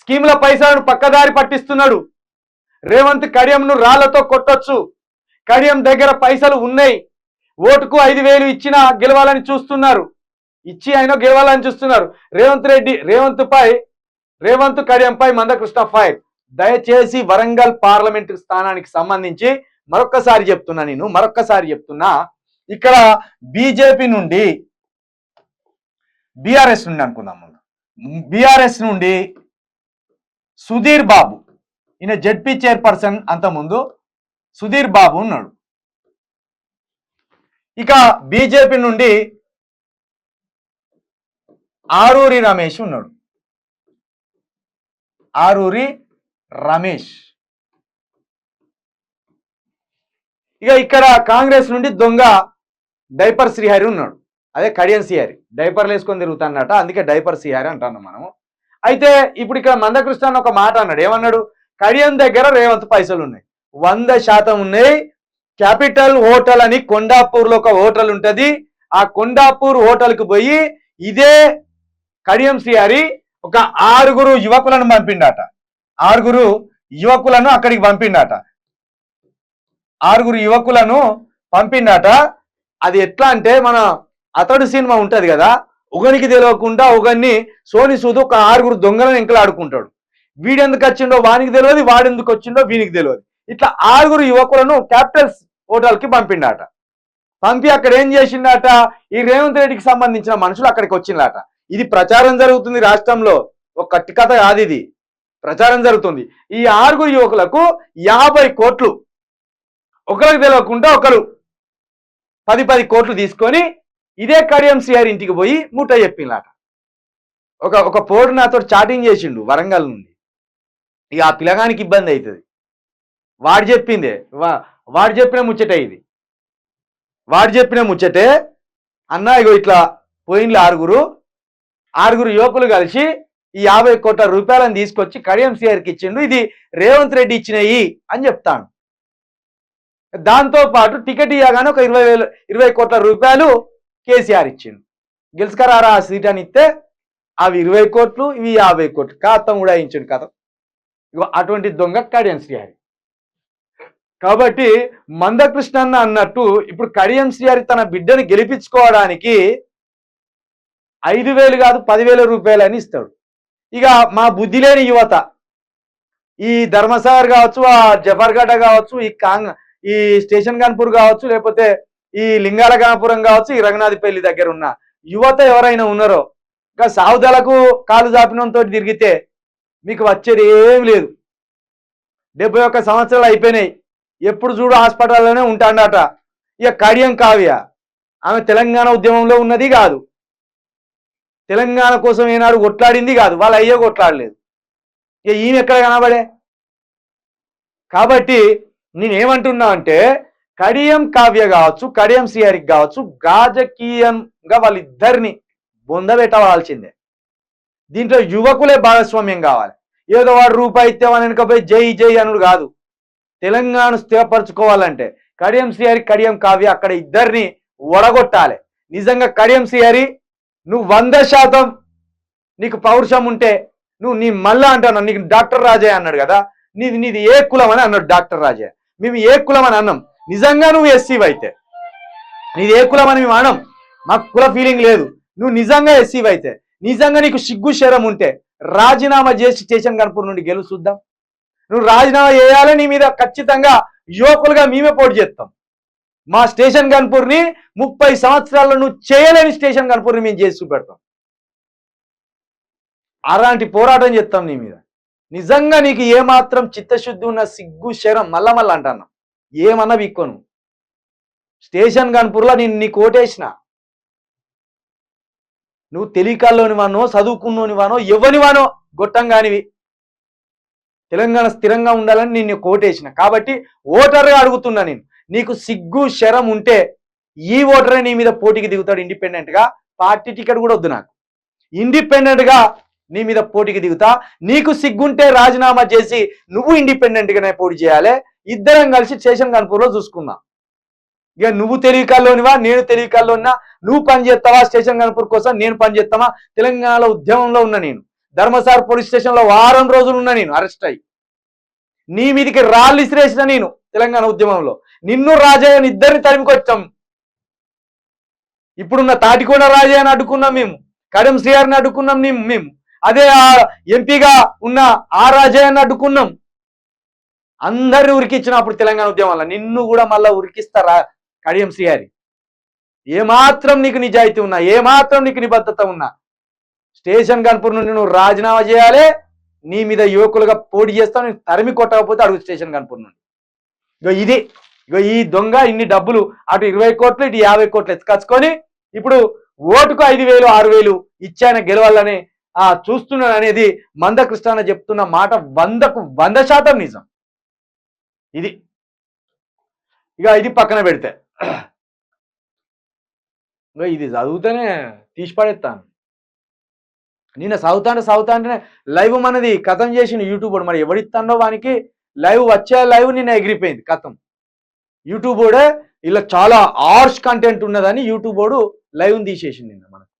స్కీముల పైసలను పక్కదారి పట్టిస్తున్నాడు. రేవంత్ కడియంను రాళ్ళతో కొట్టొచ్చు. కడియం దగ్గర పైసలు ఉన్నాయి. ఓటుకు ఐదు వేలు ఇచ్చినా గెలవాలని చూస్తున్నారు. ఇచ్చి ఆయన గెలవాలని చూస్తున్నారు. రేవంత్ రెడ్డి రేవంత్ పై రేవంత్ కడియంపై మందకృష్ణ ఫైర్. దయచేసి వరంగల్ పార్లమెంటు స్థానానికి సంబంధించి మరొక్కసారి చెప్తున్నా నేను మరొక్కసారి చెప్తున్నా. ఇక్కడ బీజేపీ నుండి బీఆర్ఎస్ నుండి అనుకుందాం ముందు. బీఆర్ఎస్ నుండి సుధీర్ బాబు. ఈయన జడ్పీ చైర్పర్సన్ అంత ముందు సుధీర్ బాబు ఉన్నాడు. ఇక బీజేపీ నుండి ఆరూరి రమేష్ ఉన్నాడు. ఆరూరి రమేష్. ఇక ఇక్కడ కాంగ్రెస్ నుండి దొంగ డైపర్ శ్రీహరి ఉన్నాడు. అదే కడియన్ శ్రీహరి. డైపర్లు వేసుకొని తిరుగుతాన్నట అందుకే డైపర్ శ్రీహరి అంటాను మనము. అయితే ఇప్పుడు ఇక్కడ మందకృష్ణ అని ఒక మాట అన్నాడు. ఏమన్నాడు? కడియం దగ్గర రేవంత్ పైసలు ఉన్నాయి. వంద శాతం ఉన్నాయి. క్యాపిటల్ హోటల్ అని కొండాపూర్లో ఒక హోటల్ ఉంటుంది. ఆ కొండాపూర్ హోటల్కి పోయి ఇదే కడియం శ్రీహరి ఒక ఆరుగురు యువకులను పంపిండట. ఆరుగురు యువకులను అక్కడికి పంపిండట. ఆరుగురు యువకులను పంపిండట. అది ఎట్లా అంటే మన అతడు సినిమా ఉంటుంది కదా ఒకనికి తెలియకుండా ఒకరిని సోని సూదు ఒక ఆరుగురు దొంగలను ఎంకలాడుకుంటాడు. వీడెందుకు వచ్చిండో వానికి తెలియదు వాడెందుకు వచ్చిండో వీనికి తెలియదు ఇట్లా ఆరుగురు యువకులను క్యాపిటల్స్ హోటల్కి పంపిండట. పంపి అక్కడ ఏం చేసిండట? ఈ రేవంత్ రెడ్డికి సంబంధించిన మనుషులు అక్కడికి వచ్చిండట. ఇది ప్రచారం జరుగుతుంది రాష్ట్రంలో. ఒక కట్టి కథ కాదు ఇది. ప్రచారం జరుగుతుంది. ఈ ఆరుగురు యువకులకు యాభై కోట్లు. ఒకరికి తెలియకుండా ఒకరు పది పది కోట్లు తీసుకొని ఇదే కడియం సిఆర్ ఇంటికి పోయి మూట చెప్పిందట ఒక ఒక పోడు నాతో చాటింగ్ చేసిండు వరంగల్ నుండి. ఇక ఆ పిల్లగానికి ఇబ్బంది అవుతుంది వాడు చెప్పిందే వా- వాడు చెప్పిన ముచ్చటే ఇది. వాడు చెప్పిన ముచ్చటే అన్న ఇగో ఇట్లా పోయిండ్లు ఆరుగురు. ఆరుగురు యువకులు కలిసి ఈ యాభై కోట్ల రూపాయలను తీసుకొచ్చి కడియం సిఆర్కి ఇచ్చిండు. ఇది రేవంత్ రెడ్డి ఇచ్చినయి అని చెప్తాను దాంతో పాటు టికెట్ ఇవ్వగానే ఒక ఇరవై వేలు ఇరవై కోట్ల రూపాయలు కేసీఆర్ ఇచ్చిండు. గెలుచుకరారా ఆ సీట్ అని ఇస్తే అవి ఇరవై కోట్లు ఇవి యాభై కోట్లు. కాతం కూడా ఇచ్చిండు కథ అటువంటి దొంగ కడియం శ్రీహరి. కాబట్టి మందకృష్ణన్న అన్నట్టు ఇప్పుడు కడియం శ్రీహరి తన బిడ్డని గెలిపించుకోవడానికి ఐదు వేలు కాదు పదివేల రూపాయలు అని ఇస్తాడు. ఇక మా బుద్ధి లేని యువత ఈ ధర్మసాగర్ కావచ్చు ఆ జఫర్గడ్డ కావచ్చు ఈ కాంగ్ ఈ స్టేషన్ కాన్పూర్ కావచ్చు లేకపోతే ఈ లింగాలగాపురం కావచ్చు ఈ రంగనాథపల్లి దగ్గర ఉన్న యువత ఎవరైనా ఉన్నారో ఇంకా సావుదలకు కాలు జాపినంతో తిరిగితే మీకు వచ్చేది ఏం లేదు. డెబ్బై ఒక్క సంవత్సరాలు అయిపోయినాయి. ఎప్పుడు చూడు హాస్పిటల్లోనే ఉంటాడట. ఇక కడియం కావ్య ఆమె తెలంగాణ ఉద్యమంలో ఉన్నది కాదు. తెలంగాణ కోసం ఏనాడు కొట్లాడింది కాదు. వాళ్ళు అయ్యే కొట్లాడలేదు. ఇక ఈమె ఎక్కడ కనబడే? కాబట్టి నేనేమంటున్నా అంటే కడియం కావ్య కావచ్చు కడియం సిఆర్కి కావచ్చు రాజకీయంగా వాళ్ళిద్దరిని బొందబెట్టవలసిందే. దీంట్లో యువకులే భాగస్వామ్యం కావాలి. ఏదో వాడు రూపాయి ఇచ్చేవాని వెనుకపోయి జై జై అనుడు కాదు. తెలంగాణ స్థిరపరచుకోవాలంటే కడియం సిఆరి కడియం కావ్య అక్కడ ఇద్దరిని ఒడగొట్టాలి నిజంగా కడియం సిఆరి నువ్వు వంద శాతం నీకు పౌరుషం ఉంటే నువ్వు నీ మళ్ళా అంటాను నీకు డాక్టర్ రాజయ్య అన్నాడు కదా నీది నీది ఏ కులం అని అన్నాడు డాక్టర్ రాజయ్య. మేము ఏ కులం అని అన్నాం. నిజంగా నువ్వు ఎస్సీవి అయితే. నీది ఏ కులం అని మేము మాకు కుల ఫీలింగ్ లేదు. నువ్వు నిజంగా ఎస్సీవి అయితే నిజంగా నీకు సిగ్గు శరం ఉంటే రాజీనామా చేసి స్టేషన్ కనుపూర్ నుండి గెలుచుద్దాం నువ్వు రాజీనామా చేయాలి నీ మీద ఖచ్చితంగా యువకులుగా మేమే పోటీ చేస్తాం. మా స్టేషన్ కనుపూర్ని ముప్పై సంవత్సరాల్లో నువ్వు చేయలేని స్టేషన్ కనుపూర్ని మేము చేసి చూపెడతాం. అలాంటి పోరాటం చేస్తాం నీ మీద. నిజంగా నీకు ఏమాత్రం చిత్తశుద్ధి ఉన్న సిగ్గు శరం మళ్ళా మళ్ళా అంటున్నా ఏమన్నా విక్కోను. స్టేషన్ గన్పూర్లో నేను నీ కోటేసిన నువ్వు తెలికాల్లోని వానో చదువుకున్నోని వానో ఎవని వానో గొట్టంగానివి. తెలంగాణ స్థిరంగా ఉండాలని నేను కోటేసిన కాబట్టి ఓటర్గా అడుగుతున్నా నేను. నీకు సిగ్గు శరం ఉంటే ఈ ఓటరే నీ మీద పోటీకి దిగుతాడు ఇండిపెండెంట్గా పార్టీ టికెట్ కూడా వద్దు నాకు. ఇండిపెండెంట్గా నీ మీద పోటీకి దిగుతా. నీకు సిగ్గుంటే రాజీనామా చేసి నువ్వు ఇండిపెండెంట్ గానే పోటీ చేయాలి. ఇద్దరం కలిసి స్టేషన్ కనుపూర్లో చూసుకుందాం. ఇక నువ్వు తెలివికాల్లోనివా నేను తెలివికాల్లో ఉన్నా నువ్వు పని చేస్తావా స్టేషన్ కాన్పూర్ కోసం నేను పని చేస్తావా తెలంగాణలో ఉద్యమంలో ఉన్నా నేను ధర్మసార్ పోలీస్ స్టేషన్లో వారం రోజులు ఉన్నా నేను అరెస్ట్ అయ్యి. నీ మీదికి రాళ్ళు ఇసిరేసిన నేను తెలంగాణ ఉద్యమంలో. నిన్ను రాజయ్యని ఇద్దరిని తరిమికొచ్చాం. ఇప్పుడున్న తాటికోట రాజయ్యని అడ్డుకున్నాం మేము కడెం శ్రీహారిని అడ్డుకున్నాం మేము మేము. అదే ఎంపీగా ఉన్న ఆ రాజయ్యని అడ్డుకున్నాం. అందరిని ఉరికిచ్చినప్పుడు తెలంగాణ ఉద్యమంలో నిన్ను కూడా మళ్ళీ ఉరికిస్తారా కడియం శ్రీహరి? ఏమాత్రం నీకు నిజాయితీ ఉన్నా ఏమాత్రం నీకు నిబద్ధత ఉన్నా స్టేషన్ కనుపూర్ నుండి నువ్వు రాజీనామా చేయాలి నీ మీద యువకులుగా పోటీ చేస్తావు నేను తరిమి కొట్టకపోతే అడుగు స్టేషన్ కనుపూర్ నుండి. ఇగో ఇది ఇగో ఈ దొంగ ఇన్ని డబ్బులు అటు ఇరవై కోట్లు ఇటు యాభై కోట్లు ఎత్తుకచ్చుకొని ఇప్పుడు ఓటుకు ఐదు వేలు ఆరు వేలు ఇచ్చాయన గెలవాలని ఆ చూస్తున్నాను అనేది మందకృష్ణ చెప్తున్న మాట వందకు వంద శాతం నిజం. ఇది. ఇక ఇది పక్కన పెడితే. ఇది చదివితేనే తీసి పడేస్తాను నిన్న చదువుతా అంటే చదువుతా అంటేనే లైవ్ మనది కథం చేసిన యూట్యూబ్ మరి ఎవడిస్తాడో వానికి లైవ్ వచ్చే లైవ్ నిన్న ఎగిరిపోయింది కథం. యూట్యూబ్ కూడా ఇలా చాలా ఆర్ష్ కంటెంట్ ఉన్నదని యూట్యూబ్ వాడు లైవ్ తీసేసింది నిన్న మనకు.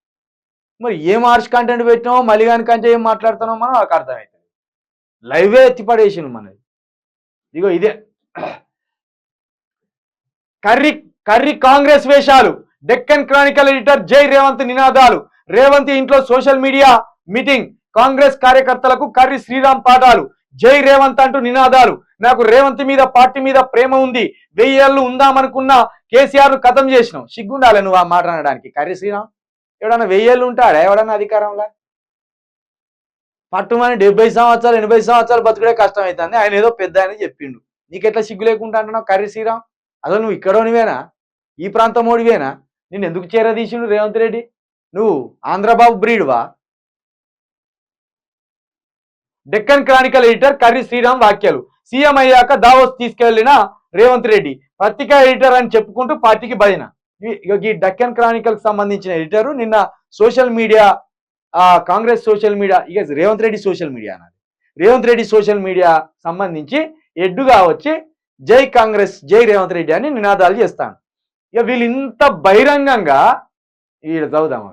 మరి ఏం ఆర్ష్ కంటెంట్ పెట్టినామో మళ్ళీ కంటే ఏం మాట్లాడుతున్నామో మనం నాకు అర్థమవుతుంది లైవే ఎత్తిపడేసింది మనది. ఇదిగో ఇదే. కర్రీ కర్రీ కాంగ్రెస్ వేషాలు డెక్కన్ క్రానికల్ ఎడిటర్ జై రేవంత్ నినాదాలు రేవంత్ ఇంట్లో సోషల్ మీడియా మీటింగ్ కాంగ్రెస్ కార్యకర్తలకు కర్రీ శ్రీరామ్ పాఠాలు జై రేవంత్ అంటూ నినాదాలు. నాకు రేవంత్ మీద పార్టీ మీద ప్రేమ ఉంది. వెయ్యేళ్ళు ఉందామనుకున్న కేసీఆర్ను కథం చేసినావు. సిగ్గుండాలి నువ్వు ఆ మాట అనడానికి. కర్రీ శ్రీరామ్ ఎవడన్నా వెయ్యేళ్ళు ఉంటాడా? ఎవడన్నా అధికారంలో? పట్టుమని డెబ్బై సంవత్సరాలు ఎనభై సంవత్సరాలు బతుకుడే కష్టం అవుతుంది ఆయన ఏదో పెద్ద అని చెప్పిండు. నీకెట్లా సిగ్గు లేకుండా అంటున్నావు? కర్రీ శ్రీరామ్? అసలు నువ్వు ఇక్కడోనివేనా ఈ ప్రాంతం ఓడివేనా నేను ఎందుకు చేరదీసిండు రేవంత్ రెడ్డి? నువ్వు ఆంధ్రబాబు బ్రీడ్వా? Deccan Chronicle editor Karri Sriram వాక్యాలు సీఎం అయ్యాక దావోస్ తీసుకెళ్ళిన రేవంత్ రెడ్డి పత్రికా ఎడిటర్ అని చెప్పుకుంటూ పార్టీకి భజన ఈ- డెక్కన్ క్రానికల్కి సంబంధించిన ఎడిటర్ నిన్న social media Congress social media ఇక రేవంత్ రెడ్డి సోషల్ మీడియా అన్నది రేవంత్ రెడ్డి సోషల్ మీడియా సంబంధించి ఎడ్డుగా వచ్చి జై కాంగ్రెస్ జై రేవంత్ రెడ్డి అని నినాదాలు చేస్తాను. ఇక వీళ్ళు ఇంత బహిరంగంగా వీళ్ళు చదువుదాం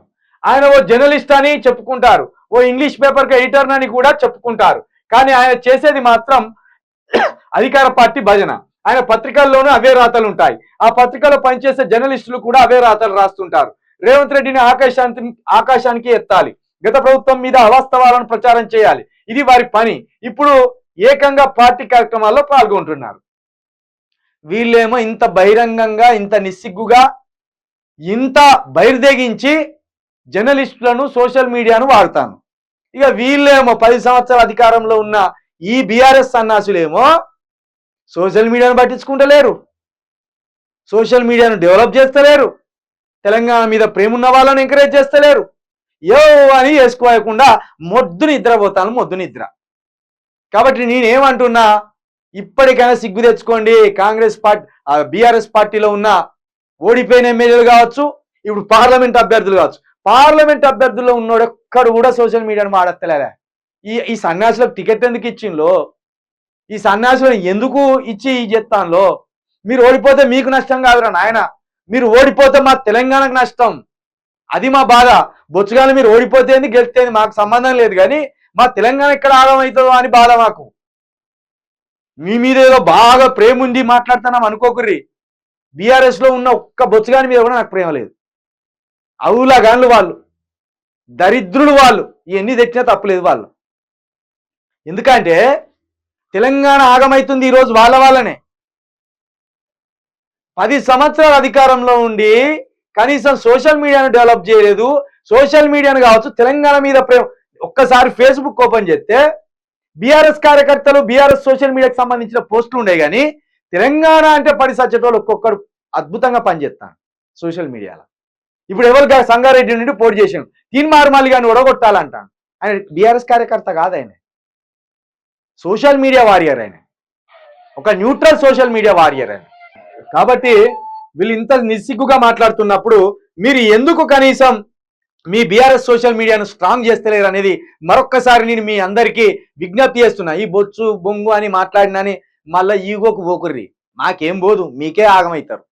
ఆయన ఓ జర్నలిస్ట్ అని చెప్పుకుంటారు ఓ ఇంగ్లీష్ పేపర్కి ఎడిటర్ అని కూడా చెప్పుకుంటారు. కానీ ఆయన చేసేది మాత్రం అధికార పార్టీ భజన. ఆయన పత్రికల్లోనూ అవే రాతలు ఉంటాయి. ఆ పత్రికలో పనిచేసే జర్నలిస్టులు కూడా అవే రాతలు రాస్తుంటారు. రేవంత్ రెడ్డిని ఆకాశానికి ఆకాశానికి ఎత్తాలి. గత ప్రభుత్వం మీద అవాస్తవాలను ప్రచారం చేయాలి. ఇది వారి పని. ఇప్పుడు ఏకంగా పార్టీ కార్యక్రమాల్లో పాల్గొంటున్నారు. వీళ్ళేమో ఇంత బహిరంగంగా ఇంత నిస్సిగ్గుగా ఇంత బహిర్దెగించి జర్నలిస్టులను సోషల్ మీడియాను వాడతాను. ఇక వీళ్ళేమో పది సంవత్సరాల అధికారంలో ఉన్న ఈ బీఆర్ఎస్ సన్నాసులేమో సోషల్ మీడియాను పట్టించుకుంటలేరు. సోషల్ మీడియాను డెవలప్ చేస్తలేరు. తెలంగాణ మీద ప్రేమ ఉన్న వాళ్ళని ఎంకరేజ్ చేస్తలేరు. యో అని వేసుకోకుండా మొద్దు నిద్రపోతాను మొద్దు నిద్ర. కాబట్టి నేనేమంటున్నా ఇప్పటికైనా సిగ్గు తెచ్చుకోండి. కాంగ్రెస్ పార్టీ బీఆర్ఎస్ పార్టీలో ఉన్న ఓడిపోయిన ఎమ్మెల్యేలు కావచ్చు ఇప్పుడు పార్లమెంట్ అభ్యర్థులు కావచ్చు. పార్లమెంట్ అభ్యర్థుల్లో ఉన్నోడు ఎక్కడు కూడా సోషల్ మీడియాను వాడత్తలేరా ఈ ఈ సన్యాసులకు టికెట్ ఎందుకు ఇచ్చింలో ఈ సన్యాసులను ఎందుకు ఇచ్చి ఈ మీరు ఓడిపోతే మీకు నష్టం కాదురా నాయన. మీరు ఓడిపోతే మా తెలంగాణకు నష్టం. అది మా బాధ. బొచ్చుగాలు మీరు ఓడిపోతేంది గెలిస్తేంది మాకు సంబంధం లేదు కానీ మా తెలంగాణ ఎక్కడ ఆగమవుతుందో అని బాధ మాకు. మీ మీద ఏదో బాగా ప్రేమ ఉంది మాట్లాడుతున్నాం అనుకోకుర్రి. బీఆర్ఎస్లో ఉన్న ఒక్క బొచ్చుగాని మీద కూడా నాకు ప్రేమ లేదు. అవులాగాన్లు వాళ్ళు దరిద్రులు వాళ్ళు ఇవన్నీ తెచ్చినా తప్పలేదు వాళ్ళు. ఎందుకంటే తెలంగాణ ఆగమవుతుంది ఈరోజు వాళ్ళ వాళ్ళనే. పది సంవత్సరాల అధికారంలో ఉండి కనీసం సోషల్ మీడియాను డెవలప్ చేయలేదు. సోషల్ మీడియాను కావచ్చు తెలంగాణ మీద ప్రేమ. ఒక్కసారి ఫేస్బుక్ ఓపెన్ చేస్తే బీఆర్ఎస్ కార్యకర్తలు బీఆర్ఎస్ సోషల్ మీడియాకి సంబంధించిన పోస్టులు ఉండే కానీ తెలంగాణ అంటే పడి సచ్చేటోళ్ళు ఒక్కొక్కరు అద్భుతంగా పనిచేస్తాను సోషల్ మీడియాలో. ఇప్పుడు ఎవరు సంగారెడ్డి నుండి పోటీ చేసాను తీన్ మల్లి కానీ ఒడగొట్టాలంటాను ఆయన బీఆర్ఎస్ కార్యకర్త కాదు ఆయన. సోషల్ మీడియా వారియర్ ఆయన. ఒక న్యూట్రల్ సోషల్ మీడియా వారియర్ ఆయన. కాబట్టి వీళ్ళు ఇంత నిస్సిగ్గుగా మాట్లాడుతున్నప్పుడు మీరు ఎందుకు కనీసం మీ బీఆర్ఎస్ సోషల్ మీడియాను స్ట్రాంగ్ చేస్తలేరు అనేది మరొక్కసారి నేను మీ అందరికీ విజ్ఞప్తి చేస్తున్నా. ఈ బొచ్చు బొంగు అని మాట్లాడినని మళ్ళీ ఈగోకు పోకుర్రి. మాకేం పోదు మీకే ఆగమవుతారు